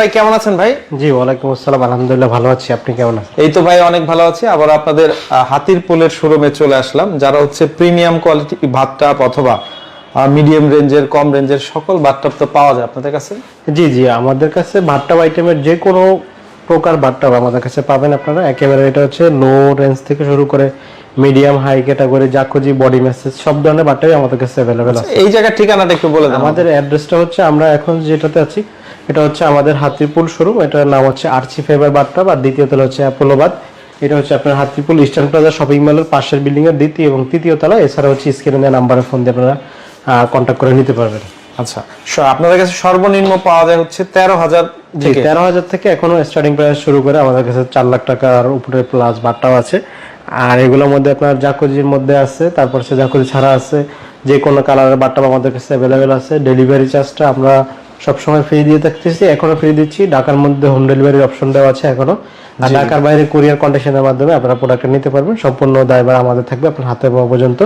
ভাই কেমন আছেন ভাই? জি ওয়ালাইকুম আসসালাম। আলহামদুলিল্লাহ ভালো আছি। আপনি কেমন আছেন? এই তো ভাই অনেক ভালো আছি। আবার আপনাদের হাতির পোলের শোরুমে চলে আসলাম যারা হচ্ছে প্রিমিয়াম কোয়ালিটি বাথটাব অথবা মিডিয়াম রেঞ্জের কম রেঞ্জের সকল বাথটাব তো পাওয়া যায় আপনাদের কাছে? জি জি আমাদের কাছে ভাট্টাব আইটেমের যে কোনো প্রকার ভাট্টাব আমাদের কাছে পাবেন আপনারা। একেবারে এটা হচ্ছে লো রেঞ্জ থেকে শুরু করে medium high category jacuzzi body massage সব ধরনের বাট্টাবই আমাদের কাছে অ্যাভেলেবেল আছে। এই জায়গার ঠিকানাটা একটু বলে দেন আমাদের অ্যাড্রেসটা হচ্ছে আমরা এখন যেটাতে আছি এটা হচ্ছে আমাদের হাতিপুল শোরুম এটার নাম হচ্ছে আরসি ফেভার বাট্টাব আর দ্বিতীয় তলা হচ্ছে অ্যাপোলোবাদ। এটা হচ্ছে আপনার হাতিপুল ইস্টার্ন প্লাজা শপিং মলের পাশের বিল্ডিং এর দ্বিতীয় এবং তৃতীয় তলা এছাড়া হচ্ছে স্ক্রিনে দেওয়া নাম্বারে ফোন দিয়ে আপনারা কন্ট্যাক্ট করে নিতে পারবেন। আচ্ছা স- আপনাদের কাছে সর্বনিম্ন পাওয়া যায় হচ্ছে তেরো হাজার তেরো হাজার থেকে এখনও স্টার্টিং প্রাইস শুরু করে আমাদের কাছে চার লাখ টাকার উপরে প্লাস বাট্টাও আছে। আর এগুলোর মধ্যে আপনার জাকুজির মধ্যে আছে তারপর সে জাকুজি ছাড়া আছে যে কোনো কালারের বাট্টাও আমাদের কাছে অ্যাভেলেবেল আছে। ডেলিভারি চার্জটা আমরা সবসময় ফ্রি দিয়ে থাকতেছি এখনও ফ্রি দিচ্ছি। ঢাকার মধ্যে হোম ডেলিভারির অপশন দেওয়া আছে এখনও। আর ঢাকার বাইরে কুরিয়ার কন্ডিশনের মাধ্যমে আপনারা প্রোডাক্ট নিতে পারবেন। সম্পূর্ণ দায়ভার আমাদের থাকবে আপনার হাতে পাওয়া পর্যন্ত।